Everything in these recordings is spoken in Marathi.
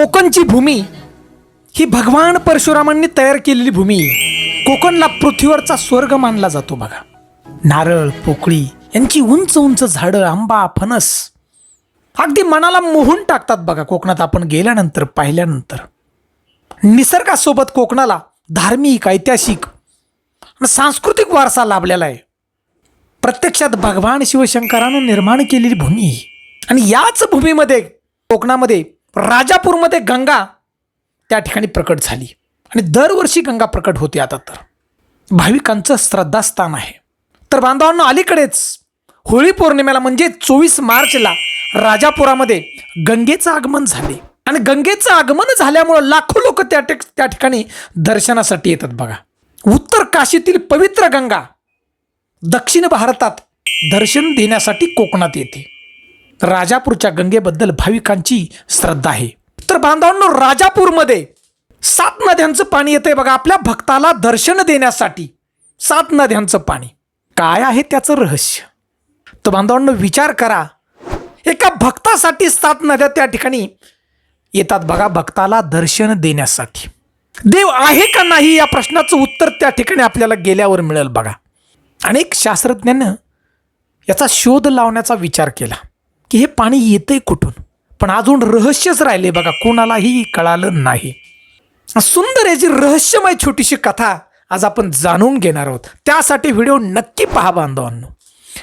कोकणची भूमी ही भगवान परशुरामांनी तयार केलेली भूमी. आहे कोकणला पृथ्वीवरचा स्वर्ग मानला जातो बघा. नारळ पोकळी यांची उंच उंच झाडं आंबा फणस अगदी मनाला मोहून टाकतात बघा कोकणात आपण गेल्यानंतर पाहिल्यानंतर. निसर्गासोबत कोकणाला धार्मिक ऐतिहासिक आणि सांस्कृतिक वारसा लाभलेला आहे. प्रत्यक्षात भगवान शिवशंकरानं निर्माण केलेली भूमी आणि याच भूमीमध्ये कोकणामध्ये राजापूरमध्ये गंगा त्या ठिकाणी प्रकट झाली. आणि दरवर्षी गंगा प्रकट होते आता तर. भाविकांचं श्रद्धास्थान आहे. तर बांधवांना अलीकडेच होळी पौर्णिमेला म्हणजे चोवीस मार्चला राजापुरामध्ये गंगेचं आगमन झाले. आणि गंगेचं आगमन झाल्यामुळं लाखो लोक त्या त्या ठिकाणी दर्शनासाठी येतात बघा. उत्तर काशीतील पवित्र गंगा दक्षिण भारतात दर्शन देण्यासाठी कोकणात येते. राजापूरच्या गंगेबद्दल भाविकांची श्रद्धा आहे. तर बांधवांनो राजापूरमध्ये सात नद्यांचं पाणी येतंय बघा. आपल्या भक्ताला दर्शन देण्यासाठी सात नद्यांचं पाणी. काय आहे त्याचं रहस्य? तर बांधवांनो विचार करा. एका भक्तासाठी सात नद्या त्या ठिकाणी येतात बघा भक्ताला दर्शन देण्यासाठी. देव आहे का नाही या प्रश्नाचं उत्तर त्या ठिकाणी आपल्याला गेल्यावर मिळेल बघा. अनेक शास्त्रज्ञांनं याचा शोध लावण्याचा विचार केला. की हे पाणी येतंय कुठून? पण अजून रहस्यच राहिले बघा कोणालाही कळालं नाही. सुंदर याची रहस्यमय छोटीशी कथा आज आपण जाणून घेणार आहोत. त्यासाठी व्हिडिओ नक्की पहा बांधवांनो.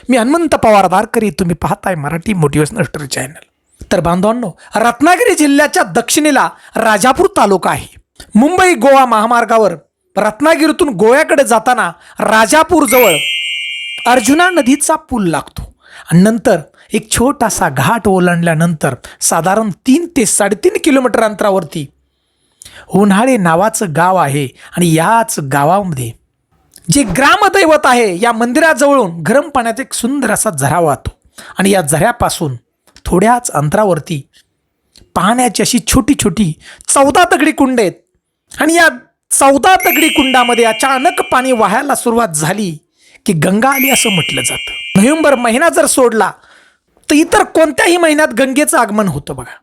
मी हनुमंत पवार वारकरी तुम्ही पाहताय मराठी मोटिवेशनल स्टोरी चॅनल. तर बांधवांनो रत्नागिरी जिल्ह्याच्या दक्षिणेला राजापूर तालुका आहे. मुंबई गोवा महामार्गावर रत्नागिरीतून गोव्याकडे जाताना राजापूरजवळ अर्जुना नदीचा पूल लागतो. आणि नंतर एक छोटासा घाट ओलांडल्यानंतर साधारण तीन ते साडेतीन किलोमीटर अंतरावरती उन्हाळे नावाचं गाव आहे आणि याच गावामध्ये जे ग्रामदैवत आहे या मंदिराजवळून गरम पाण्यात एक सुंदर असा झरा वाहतो. आणि या झऱ्यापासून थोड्याच अंतरावरती पाण्याची अशी छोटी छोटी चौदा दगडी कुंड आहेत. आणि या चौदा दगडी कुंडामध्ये अचानक पाणी वाहायला सुरुवात झाली की गंगा आली असं म्हटलं जातं. नोव्हेंबर महिना जर सोडला तर इतर कोणत्याही महिन्यात गंगेचं आगमन होतं बघा.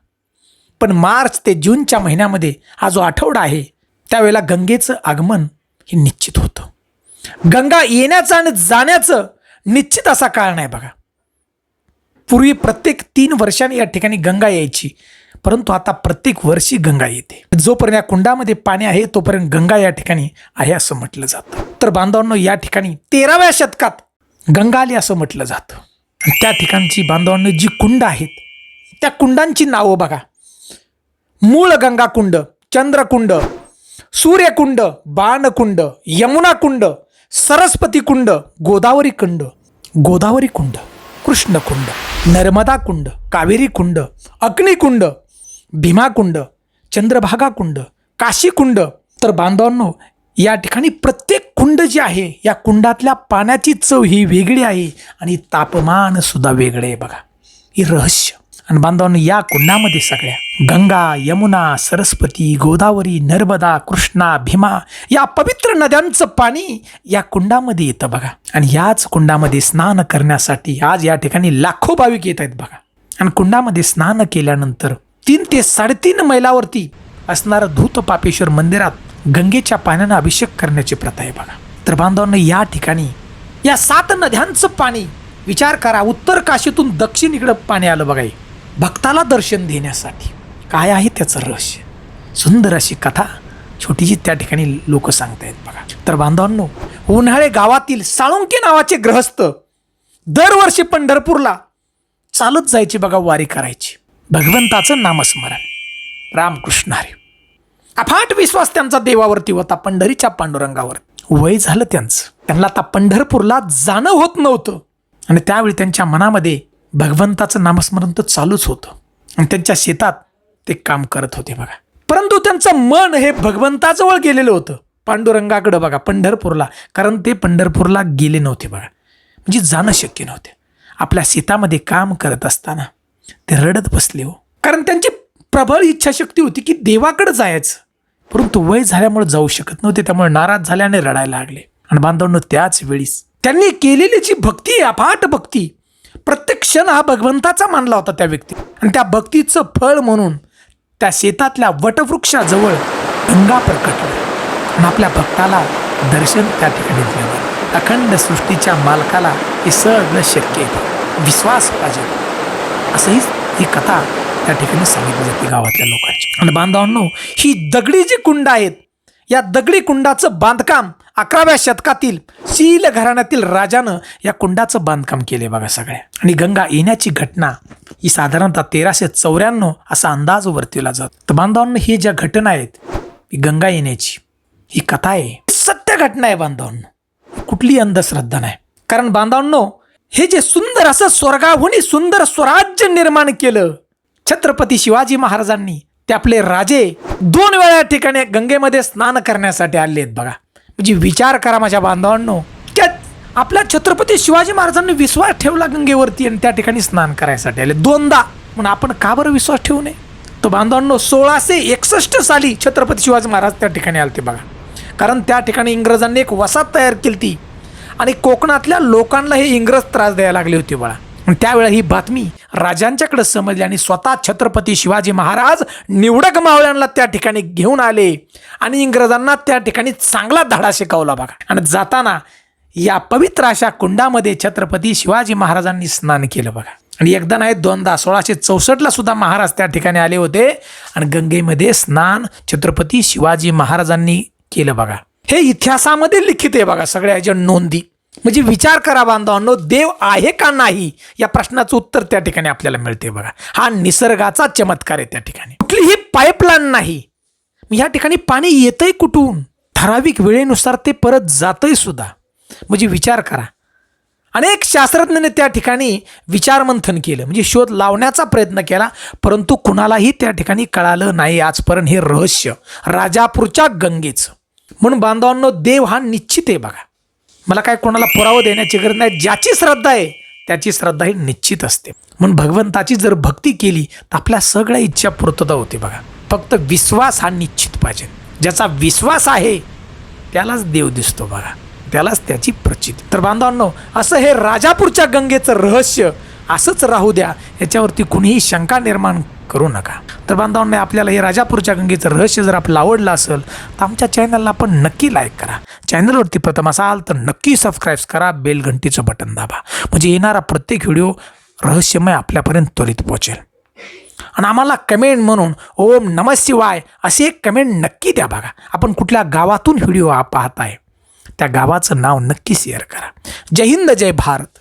पण मार्च ते जूनच्या महिन्यामध्ये हा जो आठवडा आहे त्यावेळेला गंगेचं आगमन हे निश्चित होतं. गंगा येण्याचं आणि जाण्याचं निश्चित असा काळ नाही बघा. पूर्वी प्रत्येक तीन वर्षांनी या ठिकाणी गंगा यायची परंतु आता प्रत्येक वर्षी गंगा येते. जोपर्यंत या कुंडामध्ये पाणी आहे तोपर्यंत गंगा या ठिकाणी आहे असं म्हटलं जातं. तर बांधवांनो या ठिकाणी तेराव्या शतकात गंगा आली असं म्हटलं जातं. त्या ठिकाणची बांधवांनी जी कुंड आहेत त्या कुंडांची नावं बघा. मूळ गंगा कुंड चंद्रकुंड सूर्यकुंड बाणकुंड यमुना कुंड सरस्वती कुंड गोदावरी कुंड गोदावरी कुंड कृष्णकुंड नर्मदा कुंड कावेरी कुंड अग्निकुंड भीमाकुंड चंद्रभागा कुंड काशीकुंड. तर बांधवांनो या ठिकाणी प्रत्येक कुंड जे आहे या कुंडातल्या पाण्याची चव ही वेगळी आहे आणि तापमान सुद्धा वेगळे आहे बघा. हे रहस्य. आणि बांधवांनो या कुंडामध्ये सगळ्या गंगा यमुना सरस्वती गोदावरी नर्मदा कृष्णा भीमा या पवित्र नद्यांचं पाणी या कुंडामध्ये येतं बघा. आणि याच कुंडामध्ये स्नान करण्यासाठी आज या ठिकाणी लाखो भाविक येत आहेत बघा. आणि कुंडामध्ये स्नान केल्यानंतर तीन ते साडेतीन मैलावरती असणारं धूत पापेश्वर मंदिरात गंगेच्या पाण्यानं अभिषेक करण्याची प्रथा आहे बघा. तर बांधवांना या ठिकाणी या सात नद्यांचं पाणी विचार करा उत्तर काशीतून दक्षिण इकडं पाणी आलं बघा भक्ताला दर्शन देण्यासाठी. काय आहे त्याचं रहस्य? सुंदर अशी कथा छोटीशी त्या ठिकाणी लोक सांगतायत बघा. तर बांधवांनो उन्हाळे गावातील साळुंके नावाचे ग्रहस्थ दरवर्षी पंढरपूरला चालत जायची बघा वारी करायची. भगवंताचं नामस्मरण. रामकृष्ण हरी. अफाट विश्वास त्यांचा देवावरती होता पंढरीच्या पांडुरंगावर. वय झालं त्यांचं. त्यांना आता पंढरपूरला जाणं होत नव्हतं. आणि त्यावेळी त्यांच्या मनामध्ये भगवंताचं नामस्मरण तर चालूच होतं. आणि त्यांच्या शेतात ते काम करत होते बघा. परंतु त्यांचं मन हे भगवंताजवळ गेलेलं होतं. पांडुरंगाकडं बघा पंढरपूरला. कारण ते पंढरपूरला गेले नव्हते बघा. म्हणजे जाणं शक्य नव्हते. आपल्या शेतामध्ये काम करत असताना ते रडत बसले हो. कारण त्यांची प्रबळ इच्छाशक्ती होती की देवाकडं जायचं. परंतु वय झाल्यामुळे जाऊ शकत नव्हते त्यामुळे नाराज झाल्याने रडायला लागले. आणि बांधवांनो त्याच वेळीस त्यांनी केलेली जी भक्ती अफाट भक्ती प्रत्येक क्षण हा भगवंताचा मानला होता त्या व्यक्ती. आणि त्या भक्तीचं फळ म्हणून त्या शेतातल्या वटवृक्षाजवळ गंगा प्रकटली. आणि आपल्या भक्ताला दर्शन त्या ठिकाणी दिलं अखंड सृष्टीच्या मालकाला हे सगळं शक्य आहे. विश्वास पाहिजे. असंही ही कथा त्या ठिकाणी सांगितली जाते गावातल्या लोकांची. आणि बांधवांनो ही दगडी जी कुंड आहेत या दगडी कुंडाचं बांधकाम अकराव्या शतकातील शील घराण्यातील राजानं या कुंडाचं बांधकाम केले बघा सगळ्या. आणि गंगा येण्याची घटना ही साधारणतः तेराशे चौऱ्याण्णव असा अंदाज वर्तीला जातो. तर बांधवांनो ही ज्या घटना आहेत ही गंगा येण्याची ही कथा आहे. सत्य घटना आहे बांधवांनो. कुठली अंधश्रद्धा नाही. कारण बांधवांनो हे जे सुंदर असं स्वर्गाहून सुंदर स्वराज्य निर्माण केलं छत्रपती शिवाजी महाराजांनी ते आपले राजे दोन वेळा ठिकाणी गंगेमध्ये स्नान करण्यासाठी आले आहेत बघा. म्हणजे विचार करा माझ्या बांधवांनो. त्या आपल्या छत्रपती शिवाजी महाराजांनी विश्वास ठेवला गंगेवरती आणि त्या ठिकाणी स्नान करायसाठी आले. दोनदा. म्हणून आपण का बरं विश्वास ठेवू नये? तो बांधवांनो सोळाशे एकसष्ट साली छत्रपती शिवाजी महाराज त्या ठिकाणी आले ते बघा. कारण त्या ठिकाणी इंग्रजांनी एक वसाहत तयार केली ती आणि कोकणातल्या लोकांना हे इंग्रज त्रास द्यायला लागले होते बघा. आणि ही बातमी राजांच्याकडे समजली आणि स्वतः छत्रपती शिवाजी महाराज निवडक मावळ्यांना त्या ठिकाणी घेऊन आले आणि इंग्रजांना त्या ठिकाणी चांगला धडा शिकवला बघा. आणि जाताना या पवित्र अशा कुंडामध्ये छत्रपती शिवाजी महाराजांनी स्नान केलं बघा. आणि एकदा नाही दोनदा सोळाशे चौसष्टला सुद्धा महाराज त्या ठिकाणी आले होते आणि गंगेमध्ये स्नान छत्रपती शिवाजी महाराजांनी केलं बघा. हे इतिहासामध्ये लिखित आहे बघा सगळ्या ह्याच्या नोंदी. म्हणजे विचार करा बांधवांनो देव आहे का नाही? या प्रश्नाचं उत्तर त्या ठिकाणी आपल्याला मिळते बघा. हा निसर्गाचा चमत्कार आहे त्या ठिकाणी. कुठलीही पाईपलाईन नाही. या ठिकाणी पाणी येतंय कुठून? ठराविक वेळेनुसार ते परत जातंय सुद्धा. म्हणजे विचार करा. अनेक शास्त्रज्ञांनी त्या ठिकाणी विचारमंथन केलं. म्हणजे शोध लावण्याचा प्रयत्न केला परंतु कुणालाही त्या ठिकाणी कळालं नाही आजपर्यंत हे रहस्य. राजापूरच्या गंगेचं. म्हणून बांधवांनो देव हा निश्चित आहे बघा. मला काय कोणाला पुरावा देण्याची गरज नाही. ज्याची श्रद्धा आहे त्याची श्रद्धा ही निश्चित असते. म्हणून भगवंताची जर भक्ती केली तर आपल्या सगळ्या इच्छा पूर्तता होते बघा. फक्त विश्वास हा निश्चित पाहिजे. ज्याचा विश्वास आहे त्यालाच देव दिसतो बघा. त्यालाच त्याची प्रचिती. तर बांधवांनो असं हे राजापूरच्या गंगेचं रहस्य असंच राहू द्या. याच्यावरती कुणीही शंका निर्माण करू नका. तर बांधवांनी आपल्याला हे राजापूरच्या गंगेचं रहस्य जर आपलं आवडलं असेल तर आमच्या चॅनलला आपण नक्की लाईक करा. चॅनलवरती प्रथम असाल तर नक्की सबस्क्राईब करा बेल घंटीचं बटन दाबा. म्हणजे येणारा प्रत्येक व्हिडिओ रहस्यमय आपल्यापर्यंत त्वरित पोहोचेल. आणि आम्हाला कमेंट म्हणून ओम नम शिवाय असे एक कमेंट नक्की द्या बघा. आपण कुठल्या गावातून व्हिडिओ पाहताय त्या गावाचं नाव नक्की शेअर करा. जय हिंद जय भारत.